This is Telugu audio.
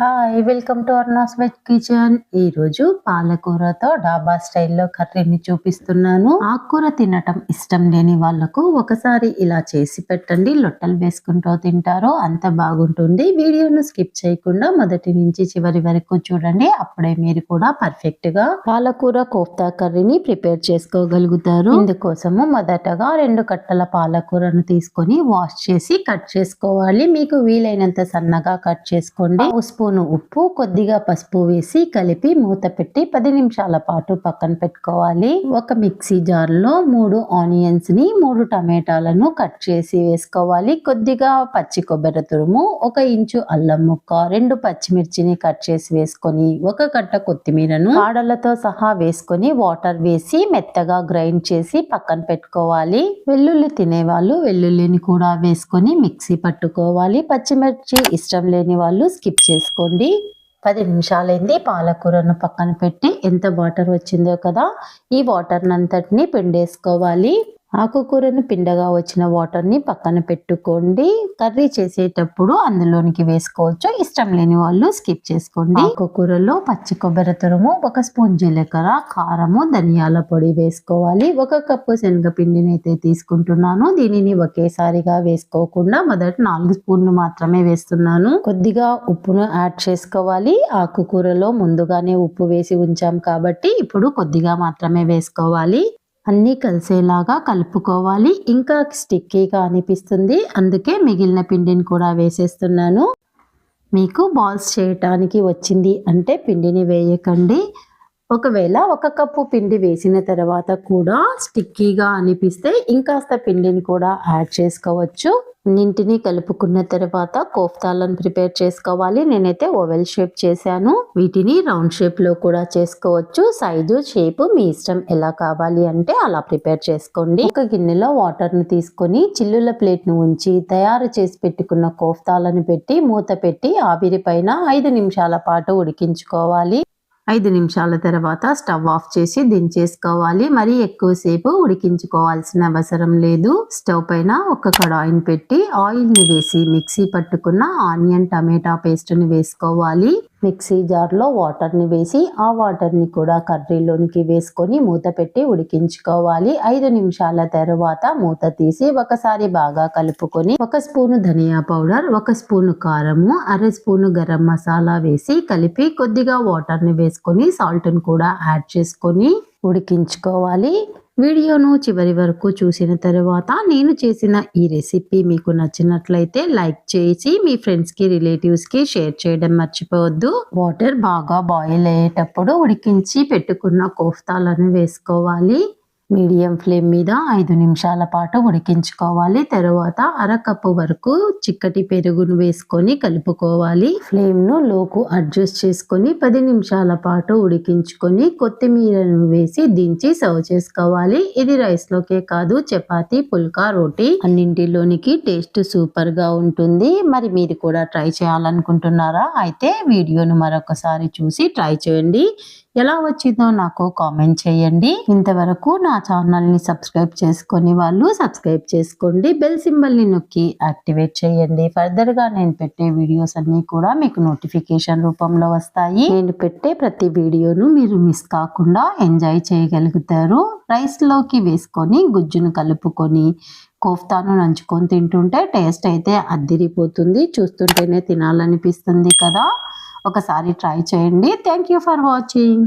Hi welcome to Arna's veg kitchen ఈరోజు పాలకూరతో డాబా స్టైల్లో కర్రీని చూపిస్తున్నాను. ఆకుకూర తినటం ఇష్టం లేని వాళ్ళకు ఒకసారి ఇలా చేసి పెట్టండి. లొట్టలు వేసుకుంటూ తింటారో అంత బాగుంటుంది. వీడియోను స్కిప్ చేయకుండా మొదటి నుంచి చివరి వరకు చూడండి. అప్పుడే మీరు కూడా పర్ఫెక్ట్గా పాలకూర కోఫ్తా కర్రీని ప్రిపేర్ చేసుకోగలుగుతారు. ఇందుకోసము మొదటగా రెండు కట్టల పాలకూరను తీసుకొని వాష్ చేసి కట్ చేసుకోవాలి. మీకు వీలైనంత సన్నగా కట్ చేసుకోండి. స్పూను ఉప్పు కొద్దిగా పసుపు వేసి కలిపి మూత పెట్టి పది నిమిషాల పాటు పక్కన పెట్టుకోవాలి. ఒక మిక్సీ జార్లో మూడు ఆనియన్స్ని మూడు టమాటాలను కట్ చేసి వేసుకోవాలి. కొద్దిగా పచ్చి కొబ్బరి తురుము ఒక ఇంచు అల్లం ముక్క రెండు పచ్చిమిర్చిని కట్ చేసి వేసుకొని ఒక కట్ట కొత్తిమీరను ఆడలతో సహా వేసుకొని వాటర్ వేసి మెత్తగా గ్రైండ్ చేసి పక్కన పెట్టుకోవాలి. వెల్లుల్లి తినే వాళ్ళు వెల్లుల్లిని కూడా వేసుకొని మిక్సీ పట్టుకోవాలి. పచ్చిమిర్చి ఇష్టం లేని వాళ్ళు స్కిప్ చేసుకోవాలి తీసుకోండి. పది నిమిషాలైంది పాలకూరను పక్కన పెట్టి ఎంత వాటర్ వచ్చిందో కదా ఈ వాటర్నంతటిని పిండేసుకోవాలి. ఆకుకూరను పిండగా వచ్చిన వాటర్ని పక్కన పెట్టుకోండి. కర్రీ చేసేటప్పుడు అందులోనికి వేసుకోవచ్చు. ఇష్టం లేని వాళ్ళు స్కిప్ చేసుకోండి. ఆకుకూరలో పచ్చి కొబ్బరి తురుము ఒక స్పూన్ జీలకర్ర కారము ధనియాల పొడి వేసుకోవాలి. ఒక కప్పు శనగపిండిని అయితే తీసుకుంటున్నాను. దీనిని ఒకేసారిగా వేసుకోకుండా మొదటి నాలుగు స్పూన్లు మాత్రమే వేస్తున్నాను. కొద్దిగా ఉప్పును యాడ్ చేసుకోవాలి. ఆకుకూరలో ముందుగానే ఉప్పు వేసి ఉంచాం కాబట్టి ఇప్పుడు కొద్దిగా మాత్రమే వేసుకోవాలి. అన్నీ కలిసేలాగా కలుపుకోవాలి. ఇంకా స్టిక్కీగా అనిపిస్తుంది. అందుకే మిగిలిన పిండిని కూడా వేసేస్తున్నాను. మీకు బాల్స్ చేయటానికి వచ్చింది అంటే పిండిని వేయకండి. ఒకవేళ ఒక కప్పు పిండి వేసిన తర్వాత కూడా స్టిక్కీగా అనిపిస్తే ఇంకాస్త పిండిని కూడా యాడ్ చేసుకోవచ్చు. నింటిని కలుపుకున్న తర్వాత కోఫ్తాలను ప్రిపేర్ చేసుకోవాలి. నేనైతే ఓవెల్ షేప్ చేశాను. వీటిని రౌండ్ షేప్లో కూడా చేసుకోవచ్చు. సైజు షేప్ మీ ఇష్టం ఎలా కావాలి అంటే అలా ప్రిపేర్ చేసుకోండి. ఒక గిన్నెలో వాటర్ను తీసుకొని చిల్లుల ప్లేట్ను ఉంచి తయారు చేసి పెట్టుకున్న కోఫ్తాలను పెట్టి మూత పెట్టి ఆవిరి పైన ఐదు నిమిషాల పాటు ఉడికించుకోవాలి. ఐదు నిమిషాల తర్వాత స్టవ్ ఆఫ్ చేసి దించేసుకోవాలి. మరి ఎక్కువసేపు ఉడికించుకోవాల్సిన అవసరం లేదు. స్టవ్ పైన ఒక కడాయిని పెట్టి ఆయిల్ని వేసి మిక్సీ పట్టుకున్న ఆనియన్ టమాటా పేస్ట్ని వేసుకోవాలి. మిక్సీ జార్లో వాటర్ని వేసి ఆ వాటర్ని కూడా కర్రీలోనికి వేసుకొని మూత పెట్టి ఉడికించుకోవాలి. ఐదు నిమిషాల తర్వాత మూత తీసి ఒకసారి బాగా కలుపుకొని ఒక స్పూను ధనియా పౌడర్ ఒక స్పూను కారము అర స్పూను గరం మసాలా వేసి కలిపి కొద్దిగా వాటర్ని వేసుకొని సాల్ట్ని కూడా యాడ్ చేసుకొని ఉడికించుకోవాలి. వీడియోను చివరి వరకు చూసిన తర్వాత నేను చేసిన ఈ రెసిపీ మీకు నచ్చినట్లయితే లైక్ చేసి మీ ఫ్రెండ్స్కి రిలేటివ్స్కి షేర్ చేయడం మర్చిపోవద్దు. వాటర్ బాగా బాయిల్ అయ్యేటప్పుడు ఉడికించి పెట్టుకున్న కోఫ్తాలను వేసుకోవాలి. మీడియం ఫ్లేమ్ మీద ఐదు నిమిషాల పాటు ఉడికించుకోవాలి. తర్వాత అరకప్పు వరకు చిక్కటి పెరుగును వేసుకొని కలుపుకోవాలి. ఫ్లేమ్ను లోకు అడ్జస్ట్ చేసుకొని పది నిమిషాల పాటు ఉడికించుకొని కొత్తిమీరను వేసి దించి సర్వ్ చేసుకోవాలి. ఇది రైస్లోకే కాదు చపాతి పుల్కా రోటీ అన్నింటిలోనికి టేస్ట్ సూపర్గా ఉంటుంది. మరి మీరు కూడా ట్రై చేయాలనుకుంటున్నారా? అయితే వీడియోను మరొకసారి చూసి ట్రై చేయండి. ఎలా వచ్చిందో నాకు కామెంట్ చేయండి. ఇంతవరకు నా ఛానల్ని సబ్స్క్రైబ్ చేసుకొని వాళ్ళు సబ్స్క్రైబ్ చేసుకోండి. బెల్ సింబల్ని నొక్కి యాక్టివేట్ చేయండి. ఫర్దర్గా నేను పెట్టే వీడియోస్ అన్నీ కూడా మీకు నోటిఫికేషన్ రూపంలో వస్తాయి. నేను పెట్టే ప్రతి వీడియోను మీరు మిస్ కాకుండా ఎంజాయ్ చేయగలుగుతారు. రైస్లోకి వేసుకొని గుజ్జును కలుపుకొని కోఫ్తాను నంచుకొని తింటుంటే టేస్ట్ అయితే అద్దిరిపోతుంది. చూస్తుంటేనే తినాలనిపిస్తుంది కదా. ఒకసారి ట్రై చేయండి. Thank you for watching